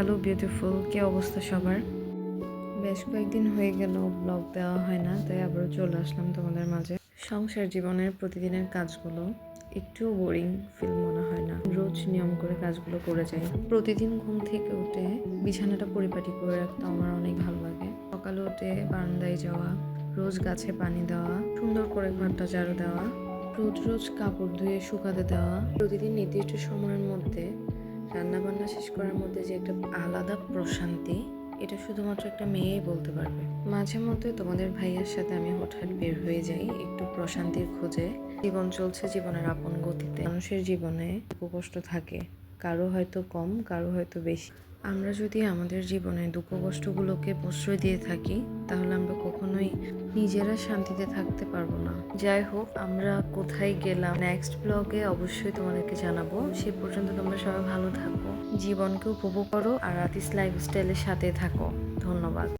Hello beautiful, কি অবস্থা সবার? বেশ কয়েকদিন হয়ে গেল ব্লগ দেওয়া হয় না, তাই আবারও চলে আসলাম তোমাদের মাঝে। সংসার জীবনের প্রতিদিনের কাজগুলো, একটু বোরিং ফিল মনে হয় না। রোজ নিয়ম করে কাজগুলো করে যাই। প্রতিদিন ঘুম থেকে উঠে বিছানাটা পরিপাটি করে রাখতে আমার অনেক ভালো লাগে। সকালে উঠে বারান্দায় যাওয়া, রোজ গাছে পানি দেওয়া, সুন্দর করে ঘরটা ঝাড়ু দেওয়া, রোজ রোজ কাপড় ধুয়ে শুকাতে দেওয়া, প্রতিদিন নির্দিষ্ট সময়ের মধ্যে রান্না বান্না শেষ করার মধ্যে যে একটা আলাদা প্রশান্তি, এটা শুধুমাত্র একটা মেয়েই বলতে পারবে। মাঝে মধ্যে তোমাদের ভাইয়ের সাথে আমি হঠাৎ বের হয়ে যাই একটু প্রশান্তির খোঁজে। জীবন চলছে জীবনের আপন গতিতে। মানুষের জীবনে দুঃখ কষ্ট থাকে। কারও হয়তো কম, কারও হয়তো বেশি। আমরা যদি আমাদের জীবনে দুঃখ কষ্টগুলোকে প্রশ্রয় দিয়ে থাকি, তাহলে আমরা কখনোই নিজেরা শান্তিতে থাকতে পারব না। যাই হোক, আমরা কোথায় গেলাম? নেক্সট ব্লগে অবশ্যই তোমাদেরকে জানাব। সে পর্যন্ত তোমরা সবাই ভালো থাকো, জীবনকে উপভোগ করো, আর আতিস লাইফস্টাইলের সাথে থাকো। ধন্যবাদ।